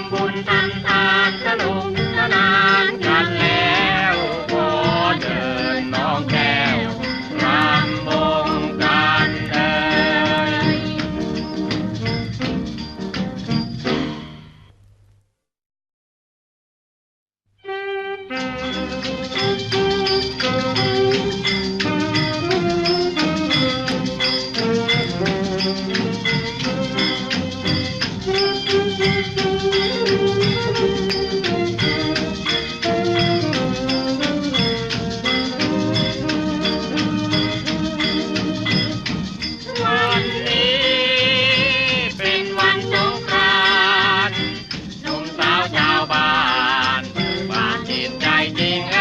ำบุญทำทานสนุกสนาน guiding